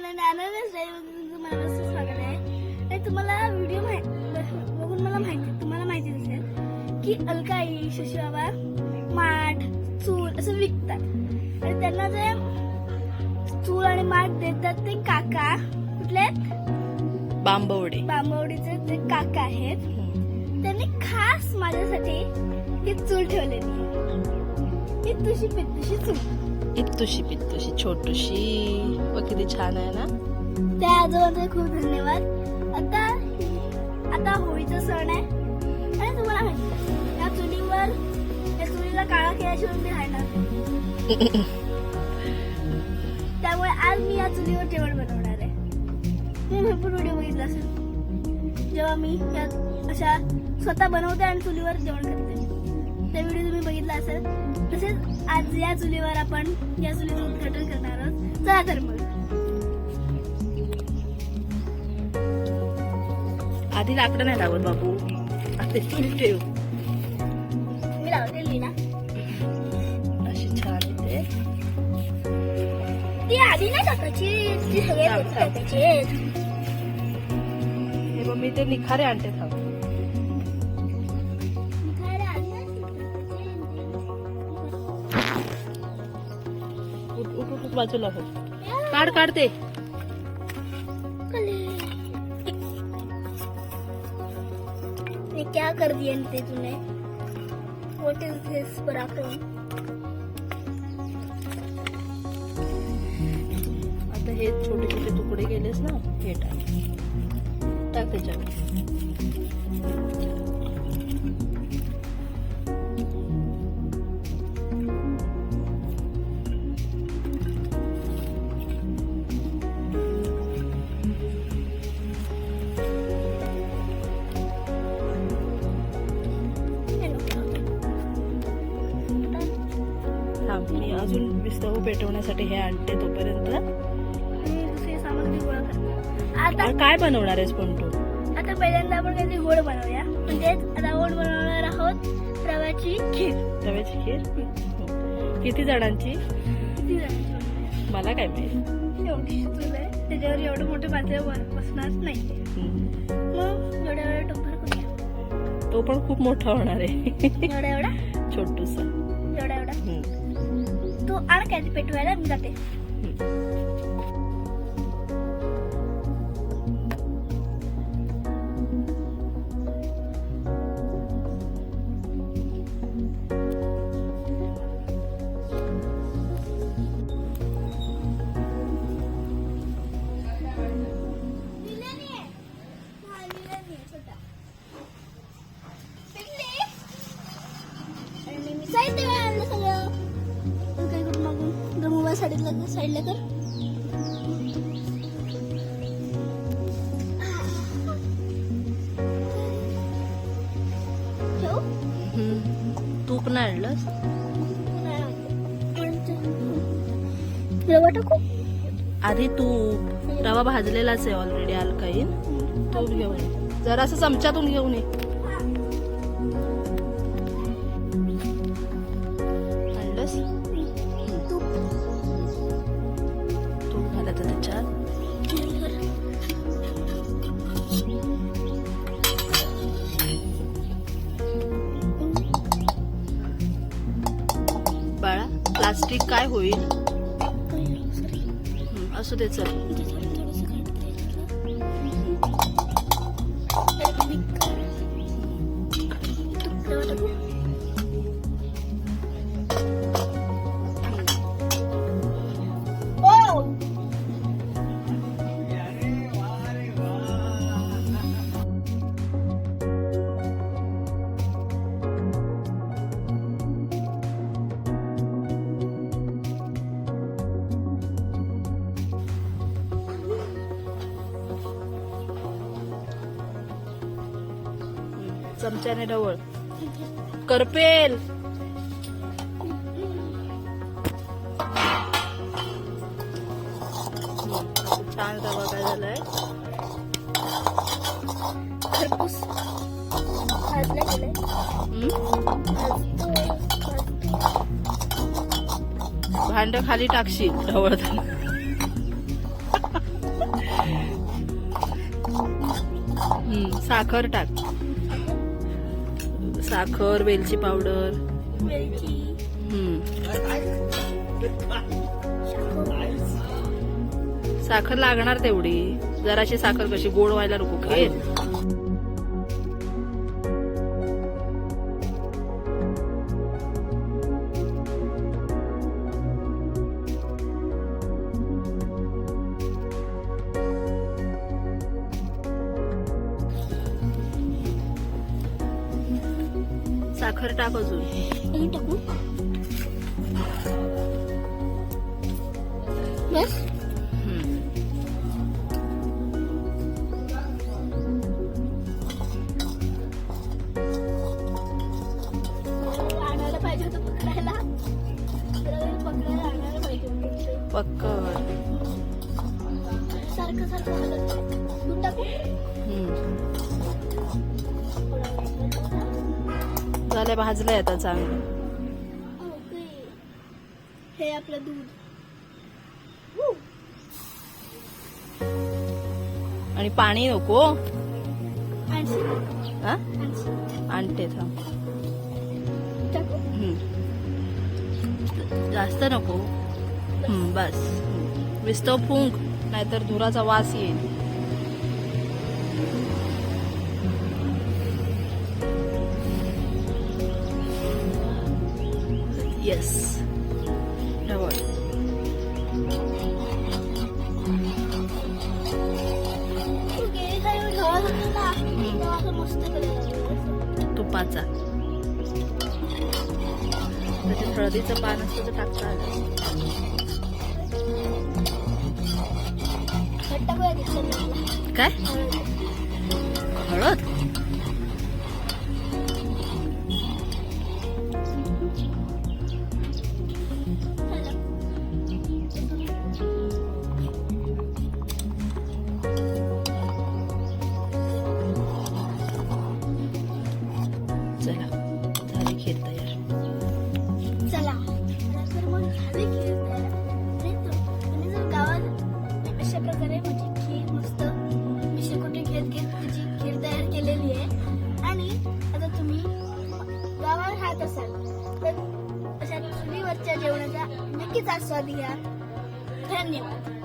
अननस ड्राईव्ह तुमचं मनापासून स्वागत आहे. तुम्हाला व्हिडिओ बघून मला माहिती तुम्हाला माहिती असेल की अलकाई शशीबाबा माठ चूल असं विकतात. आणि त्यांना जे चूल आणि माठ देतात ते काका कुठले बांबवडे. बांबवडीचे जे काका आहेत त्यांनी खास माझ्यासाठी ही चूल ठेवलेली आहे ही तुशी पित्तुशी चूल इत्तुशी पित्तुशी छोटूशी. व किती छान आहे ना? त्या आजोबांचे खूप धन्यवाद. आता आता होळीचा सण आहे. आणि तुम्हाला माहिती या चुलीवर या चुलीला काळा केल्याशिवाय मी राहणार. त्यामुळे आज मी या चुलीवर जेवण बनवणार आहे. मी भरपूर व्हिडिओ बघितला असेल. जेव्हा मी या अशा स्वतः बनवते आणि चुलीवर जेवण करते. ते व्हिडिओ तुम्ही बघितला असेल. तसेच आज या चुलीवर आपण या चुलीचं उद्घाटन करणार आहोत. चला तर मग. आधी लाकडं नाही लावत बाबू. आधी चूल ठेव मी लावलेली ना. अशी छान येते ती आधी नाही टाकायची ती सगळे टाक, वस्तू टाक. टाकायचे हे बघ मी ते निखारे आणते थांब. उठ बाजूला हो काढ काढते क्या कर दिया ते तूने? व्हाट इज़ दिस पराक्रम? आता हे छोटे छोटे तुकडे केलेस ना हे टाक. टाक त्याच्यावर. मी अजून विस्तव पेटवण्यासाठी हे आणते तोपर्यंत. काय बनवणार आहेस पण तू आता पहिल्यांदा आपण काहीतरी गोड बनवूया. म्हणजेच आता गोड बनवणार आहोत रव्याची खीर. रव्याची खीर. किती जणांची? किती जणांची? मला काय माहिती. एवढी त्याच्यावर एवढं मोठं पातेलं ब- बसणार नाही. मग एवढा एवढा टोपर करूया. तो पण खूप मोठा होणार आहे. एवढा एवढा छोटूसा. एवढा एवढा हम्म. तू आण काय ते पेटवायला जर मोबाईल साईडला कर नाही आणलंस? रवा टाकू आधी तूप रवा भाजलेलाच आहे ऑलरेडी अल्काईन तूप घेऊन ये. जरासं चमच्यातून घेऊन ये. प्लास्टिक काय होईल? असू दे चल. चमच्याने ढवळ. करपेल. छान रवा काय झालाय? खरपूस. भाजलं गेलंय. भांड खाली टाकशील ढवळताना हम्म, साखर टाक. साखर वेलची पावडर. साखर साखर लागणार तेवढी. जराशी साखर कशी गोड व्हायला नको घे साखर टाक अजून. टाकू? बस. हम्म. आणायला पाहिजे होतं पकडायला. जरा पकडायला आणायला पाहिजे होतं. झालंय भाजलंय आता चांगलं? हे आपलं दूध. आणि पाणी नको? हा? आणते थांब. जास्त नको. बस. विस्तव फुंक नाहीतर धुराचा वास येईल. येस करायला तुपाचा. त्याच्यात हळदीचं पान असतं तर टाकता आलं. काय? हळद? तर अशा चुलीवरच्या जेवणाचा नक्कीच आस्वाद घ्या धन्यवाद